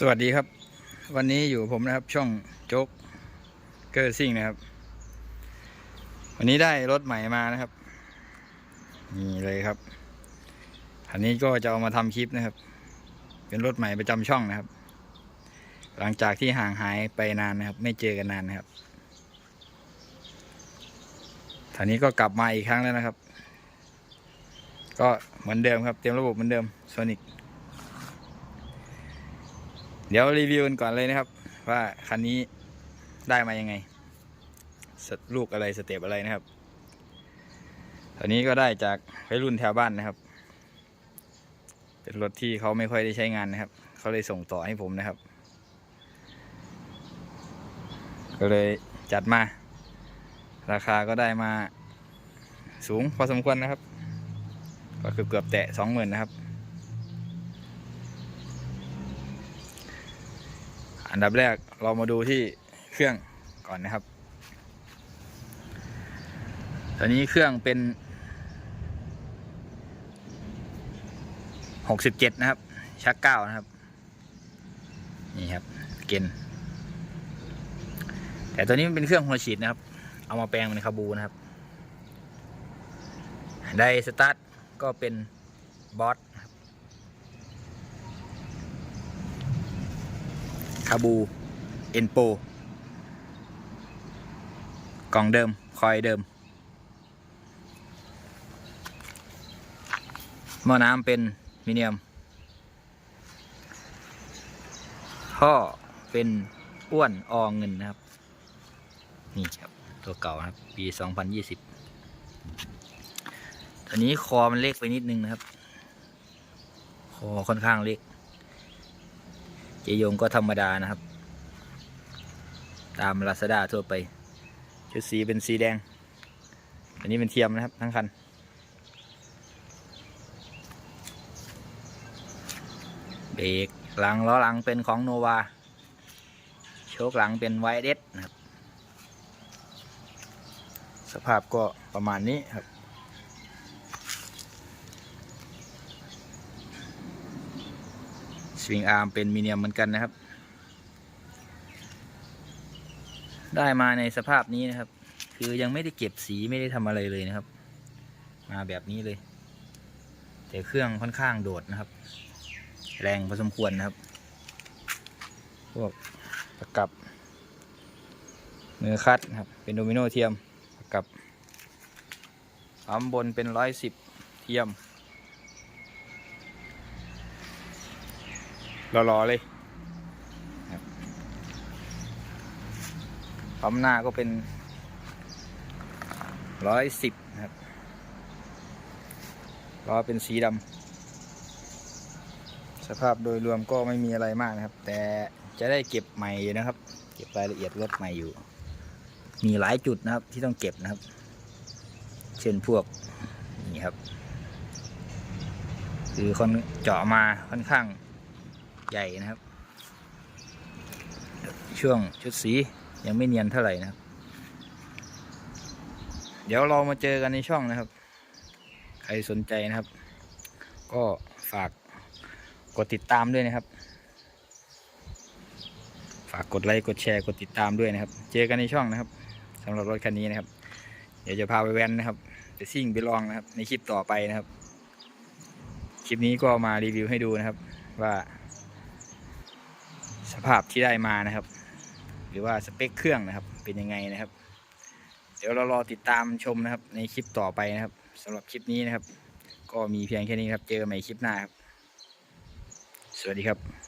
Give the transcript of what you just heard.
สวัสดีครับ วันนี้อยู่ผมนะครับช่องโจ๊กเกอร์ซิ่งนะครับ วันนี้ได้รถใหม่มานะครับ นี่เลยครับอันนี้ก็จะเอามาทำคลิปนะครับ เป็นรถใหม่ประจำช่องนะครับ หลังจากที่ห่างหายไปนานนะครับ ไม่เจอกันนานนะครับทีนี้ก็กลับมาอีกครั้งแล้วนะครับ ก็เหมือนเดิมครับ เต็มระบบเหมือนเดิมโซนิก เดี๋ยวรีวิวกันก่อนเลยนะครับ ว่าคันนี้ได้มายังไงสลูกอะไรสเต็ปอะไรนะครับอันนี้ก็ได้จากวัยรุ่นแถวบ้านนะครับ เป็นรถที่เขาไม่ค่อยได้ใช้งานนะครับ เขาเลยส่งต่อให้ผมนะครับ ก็เลยจัดมา ราคาก็ได้มาสูงพอสมควรนะครับ ก็เกือบเกือบแตะสองหมื่นนะครับ อันดับแรกเรามาดูที่เครื่องก่อนนะครับ ตอนนี้เครื่องเป็น 67 นะครับ ชักเก้านะครับ นี่ครับ เกนแต่ตัวนี้มันเป็นเครื่องหัวฉีดนะครับ เอามาแปลงเป็นคาบูนะครับ ได้สตาร์ทก็เป็นบอสาบูเอ็นโปกล่องเดิม คอยเดิมหม้อน้ำเป็นมิเนียมท่อเป็นอ้วนออเงินนะครับ นี่ครับ ตัวเก่านะครับ ปี2020ตอนนี้คอมันเล็กไปนิดนึงนะครับ คอค่อนข้างเล็ก เจยงก็ธรรมดานะครับ ตามลาซาด้าทั่วไป ชุดสีเป็นสีแดง อันนี้เป็นเทียมนะครับทั้งคัน เบรกหลังล้อหลังเป็นของโนวา โชคหลังเป็นไวเดสนะครับ สภาพก็ประมาณนี้ครับ สวิงอาร์มเป็นมีเนียมเหมือนกันนะครับ ได้มาในสภาพนี้นะครับ คือยังไม่ได้เก็บสีไม่ได้ทำอะไรเลยนะครับ มาแบบนี้เลย แต่เครื่องค่อนข้างโดดนะครับ แรงพอสมควรนะครับพวกประกับมือคัดครับ เป็นโดมิโนเทียมประกับปั๊มบนเป็นร้อยสิบเทียม รอๆเลยครับปั๊มหน้าก็เป็นร้อยสิบนะครับล้อเป็นสีดำสภาพโดยรวมก็ไม่มีอะไรมากนะครับ แต่จะได้เก็บใหม่นะครับ เก็บรายละเอียดรถใหม่อยู่ มีหลายจุดนะครับที่ต้องเก็บนะครับ เช่นพวกนี่ครับ คือคนเจาะมาค่อนข้าง ใหญ่นะครับ ช่วงชุดสียังไม่เนียนเท่าไหร่นะครับ เดี๋ยวเรามาเจอกันในช่องนะครับ ใครสนใจนะครับ ก็ฝากกดติดตามด้วยนะครับ ฝากกดไลค์กดแชร์กดติดตามด้วยนะครับ เจอกันในช่องนะครับสำหรับรถคันนี้นะครับ เดี๋ยวจะพาไปแว้นนะครับไปซิ่งไปลองนะครับ ในคลิปต่อไปนะครับ คลิปนี้ก็มารีวิวให้ดูนะครับ ว่า สภาพที่ได้มานะครับ หรือว่าสเปคเครื่องนะครับเป็นยังไงนะครับ เดี๋ยวเรารอติดตามชมนะครับ ในคลิปต่อไปนะครับสำหรับคลิปนี้นะครับ ก็มีเพียงแค่นี้ครับ เจอกันใหม่คลิปหน้าครับ สวัสดีครับ